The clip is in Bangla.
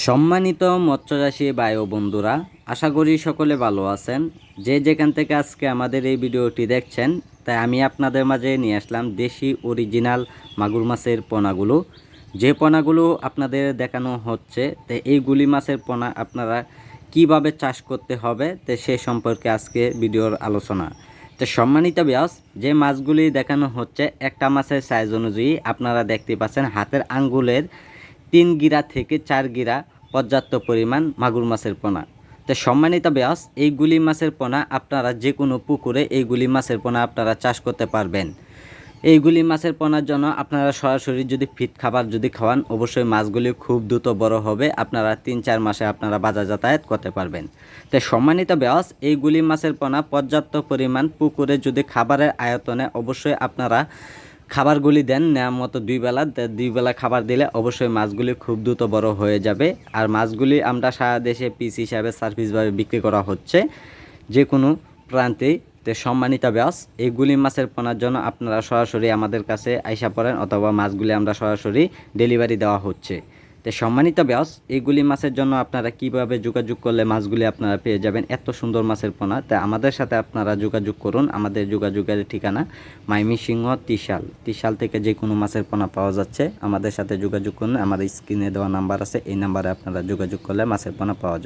সম্মানিত মৎস্যচাষী ও বন্ধুরা, আশা করি সকলে ভালো আছেন। যে যেখান থেকে আজকে আমাদের এই ভিডিওটি দেখছেন, তাই আমি আপনাদের মাঝে নিয়ে আসলাম দেশি অরিজিনাল মাগুর মাছের পোনাগুলো। যে পোনাগুলো আপনাদের দেখানো হচ্ছে, তো এই গুলি মাছের পোনা আপনারা কীভাবে চাষ করতে হবে, তো সে সম্পর্কে আজকে ভিডিওর আলোচনা। তো সম্মানিত ব্যাস যে মাছগুলি দেখানো হচ্ছে, একটা মাছের সাইজ অনুযায়ী আপনারা দেখতে পাচ্ছেন হাতের আঙ্গুলের তিন গিরা থেকে চার গিরা পর্যাপ্ত পরিমাণ মাগুর মাছের পোনা। তো সম্মানিত ব্যাস এই গুলি মাছের পোনা আপনারা যে কোনো পুকুরে এই গুলি মাছের পোনা আপনারা চাষ করতে পারবেন। এই গুলি মাছের পোনার জন্য আপনারা সরাসরি যদি ফিট খাবার যদি খাওয়ান, অবশ্যই মাছগুলি খুব দ্রুত বড় হবে, আপনারা তিন চার মাসে আপনারা বাজার যাতায়াত করতে পারবেন। তো সম্মানিত ব্যাস এই গুলি মাছের পোনা পর্যাপ্ত পরিমাণ পুকুরে যদি খাবারের আয়তনে অবশ্যই আপনারা খাবারগুলি দেন নেওয়ার মতো দুই বেলা দুই বেলা খাবার দিলে অবশ্যই মাছগুলি খুব দ্রুত বড় হয়ে যাবে। আর মাছগুলি আমরা সারা দেশে পিস হিসাবে সার্ভিসভাবে বিক্রি করা হচ্ছে। যে কোনো প্রান্তে, তে সম্মানিত ব্যাস এইগুলি মাছের পোনার জন্য আপনারা সরাসরি আমাদের কাছে আইসা পড়েন অথবা মাছগুলি আমরা সরাসরি ডেলিভারি দেওয়া হচ্ছে। তো সম্মানিত ব্যাস এইগুলি মাছের জন্য আপনারা কীভাবে যোগাযোগ করলে মাছগুলি আপনারা পেয়ে যাবেন? এত সুন্দর মাছের পোনা। তা আমাদের সাথে আপনারা যোগাযোগ করুন। আমাদের যোগাযোগের ঠিকানা মাইমি সিংহ ত্রিশাল তিশাল থেকে যে কোনো মাছের পোনা পাওয়া যাচ্ছে, আমাদের সাথে যোগাযোগ করুন। আমাদের স্ক্রিনে দেওয়া নাম্বার আছে। এই নাম্বারে আপনারা যোগাযোগ করলে মাছের পোনা পাওয়া যাবে।